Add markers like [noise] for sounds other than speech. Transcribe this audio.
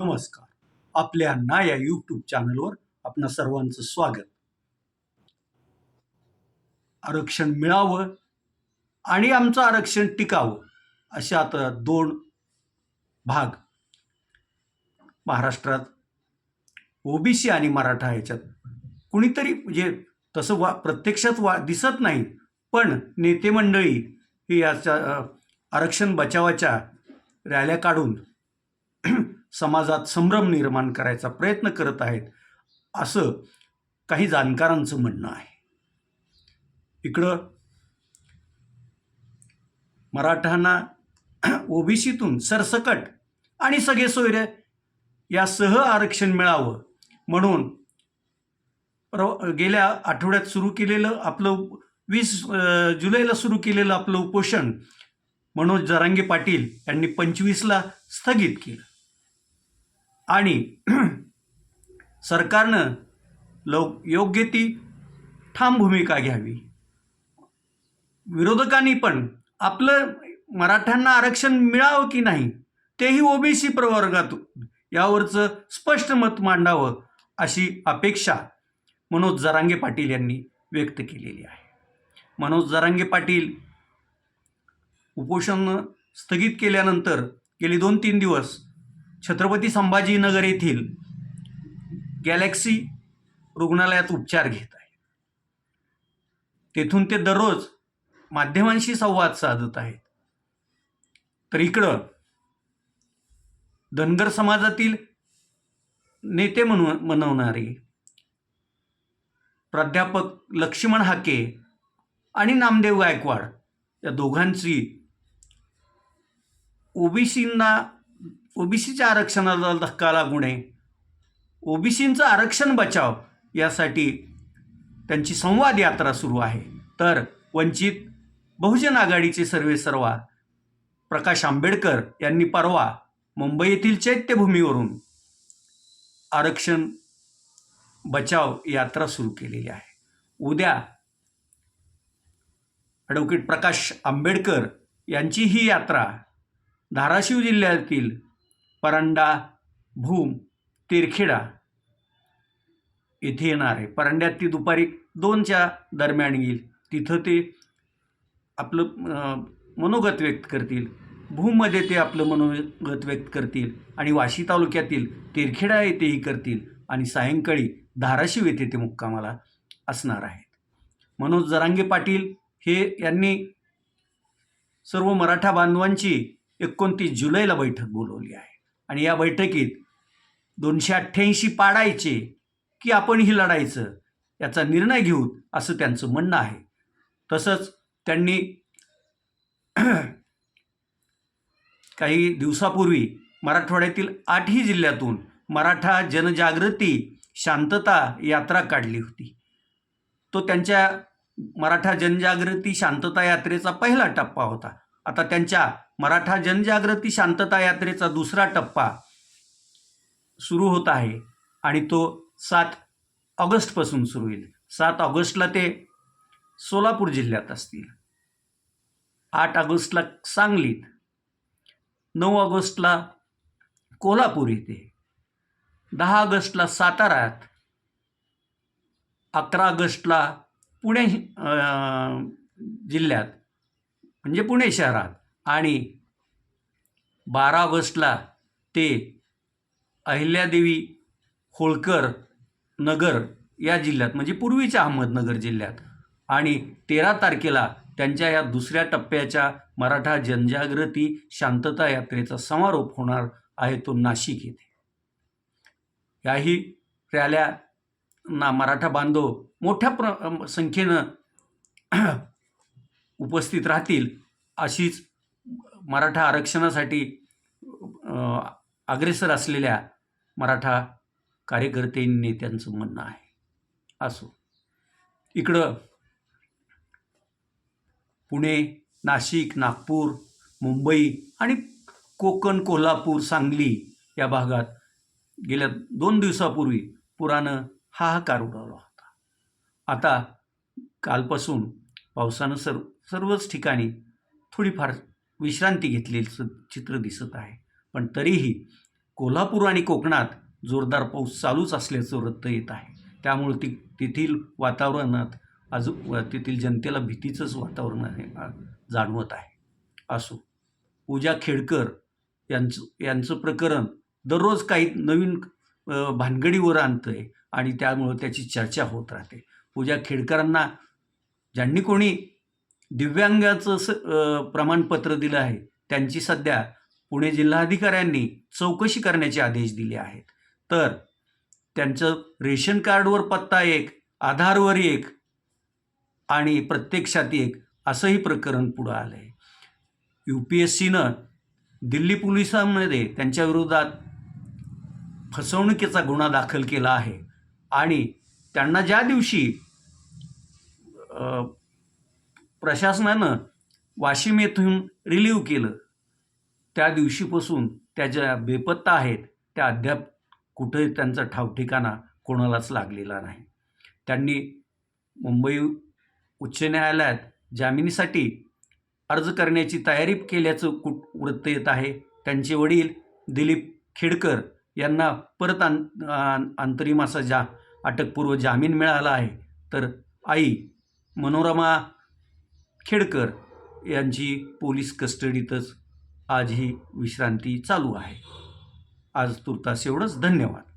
नमस्कार. आपल्या ना या यूट्यूब चॅनलवर आपणा सर्वांचं स्वागत. आरक्षण मिळावं आणि आमचं आरक्षण टिकावं अशा आता दोन भाग. महाराष्ट्रात ओबीसी आणि मराठा ह्याच्यात कुणीतरी म्हणजे तसं वा प्रत्यक्षात वा दिसत नाही पण नेते मंडळी ही याच्या आरक्षण बचावाच्या रॅल्या काढून समाजात संभ्रम निर्माण करायचा प्रयत्न करत आहेत असं काही जाणकारांचं म्हणणं आहे. इकडं मराठांना ओबीसीतून सरसकट आणि सगळे सोयरे यासह आरक्षण मिळावं म्हणून प्र गेल्या आठवड्यात सुरू केलेलं आपलं वीस जुलैला सुरू केलेलं आपलं उपोषण मनोज जरांगे पाटील यांनी पंचवीसला स्थगित केलं. आणि [clears throat] सरकारनं लव योग्य ती ठाम भूमिका घ्यावी. विरोधकांनी पण आपलं मराठ्यांना आरक्षण मिळावं की नाही तेही ओबीसी प्रवर्गात यावरचं स्पष्ट मत मांडावं अशी अपेक्षा मनोज जरांगे पाटील यांनी व्यक्त केलेली आहे. मनोज जरांगे पाटील उपोषण स्थगित केल्यानंतर गेली दोन तीन दिवस छत्रपती संभाजीनगर येथील गॅलेक्सी रुग्णालयात उपचार घेत आहे. तेथून ते दररोज माध्यमांशी संवाद साधत आहेत. तर इकडं धनगर समाजातील नेते म्हणू मनवणारे प्राध्यापक लक्ष्मण हाके आणि नामदेव गायकवाड या दोघांची ओबीसींना ओबीसीच्या आरक्षणाला धक्का लागू नये. ओबीसींचं आरक्षण बचाव यासाठी त्यांची संवाद यात्रा सुरू आहे. तर वंचित बहुजन आघाडीचे सर्वे सर्वा प्रकाश आंबेडकर यांनी परवा मुंबई येथील चैत्यभूमीवरून आरक्षण बचाव यात्रा सुरू केलेली आहे. उद्या ॲडव्होकेट प्रकाश आंबेडकर यांची ही यात्रा धाराशिव जिल्ह्यातील परांडा भूम तेरखेडा येथे येणार आहे. परांड्यात ती दुपारी दोनच्या दरम्यान येईल. तिथं ते आपलं मनोगत व्यक्त करतील. भूममध्ये ते आपलं मनोगत व्यक्त करतील आणि वाशी तालुक्यातील तेरखेडा येथेही करतील आणि सायंकाळी धाराशिव येथे ते मुक्कामाला असणार आहेत. मनोज जरांगे पाटील हे यांनी सर्व मराठा बांधवांची एकोणतीस जुलैला बैठक बोलवली आहे. आणि या बैठकीत दोनशे अठ्ठ्याऐंशी पाडायचे की आपणही लढायचं याचा निर्णय घेऊ असं त्यांचं म्हणणं आहे. तसंच त्यांनी [clears throat] काही दिवसापूर्वी मराठवाड्यातील आठही जिल्ह्यातून मराठा जनजागृती शांतता यात्रा काढली होती. तो त्यांच्या मराठा जनजागृती शांतता यात्रेचा पहिला टप्पा होता. आता त्यांच्या मराठा जनजागृती शांतता यात्रेचा दुसरा टप्पा सुरू होत आहे आणि तो सात ऑगस्टपासून सुरू होईल सात ऑगस्टला ते सोलापूर जिल्ह्यात असतील. आठ ऑगस्टला सांगलीत नऊ ऑगस्टला कोल्हापूर येथे दहा ऑगस्टला साताऱ्यात अकरा ऑगस्टला पुणे जिल्ह्यात म्हणजे पुणे शहरात. आणि बारा ऑगस्टला ते अहिल्यादेवी होळकर नगर या जिल्ह्यात म्हणजे पूर्वीच्या अहमदनगर जिल्ह्यात आणि तेरा तारखेला त्यांच्या या दुसऱ्या टप्प्याच्या मराठा जनजागृती शांतता यात्रेचा समारोप होणार आहे तो नाशिक येथे. याही रॅल्या ना मराठा बांधव मोठ्या प्र संख्येनं [clears throat] उपस्थित राहतील अशीच मराठा आरक्षणासाठी अग्रेसर असलेल्या मराठा कार्यकर्ते नेत्यांचं म्हणणं आहे. असो. इकडं पुणे नाशिक नागपूर मुंबई आणि कोकण कोल्हापूर सांगली या भागात गेल्या दोन दिवसापूर्वी पुरानं हाहाकार उडवला होता. आता कालपासून पावसानं सर्व सर्वच ठिकाणी थोडीफार विश्रांती घेतलेलं चित्र दिसत आहे. पण तरीही कोल्हापूर आणि कोकणात जोरदार पाऊस चालूच असल्याचं वृत्त येत आहे. त्यामुळे ती तेथील वातावरणात अजून तेथील जनतेला भीतीचंच वातावरण आहे जाणवत आहे. असो पूजा खेडकर यांचं यांचं प्रकरण दररोज काही नवीन भानगडीवर आणतं आहे आणि त्यामुळं त्याची चर्चा होत राहते. पूजा खेडकरांना ज्यांनी कोणी दिव्यांगाचं स प्रमाणपत्र दिलं आहे. त्यांची सध्या पुणे जिल्हाधिकाऱ्यांनी चौकशी करण्याचे आदेश दिले आहेत. तर त्यांचं रेशन कार्डवर पत्ता एक आधारवर एक आणि प्रत्यक्षात एक असंही प्रकरण पुढं आलं आहे यू पी एस सीनं दिल्ली पोलिसांमध्ये त्यांच्या विरोधात फसवणुकीचा गुन्हा दाखल केला आहे. आणि त्यांना ज्या दिवशी प्रशासनानं वाशिम येथून रिलीव्ह केलं. त्या दिवशीपासून त्या ज्या बेपत्ता आहेत त्या अद्याप कुठे त्यांचा ठावठिकाणा कोणालाच लागलेला नाही. त्यांनी मुंबई उच्च न्यायालयात जामिनीसाठी अर्ज करण्याची तयारी केल्याचं कुट वृत्त येत आहे. त्यांचे वडील दिलीप खेडकर यांना परत आं आं- अंतरिम असा जा अटकपूर्व जामीन मिळाला आहे. तर आई मनोरमा खेडकर यांची पोलीस कस्टडीतच आज ही विश्रांती चालू आहे. आज तुर्तास एवढंच. धन्यवाद.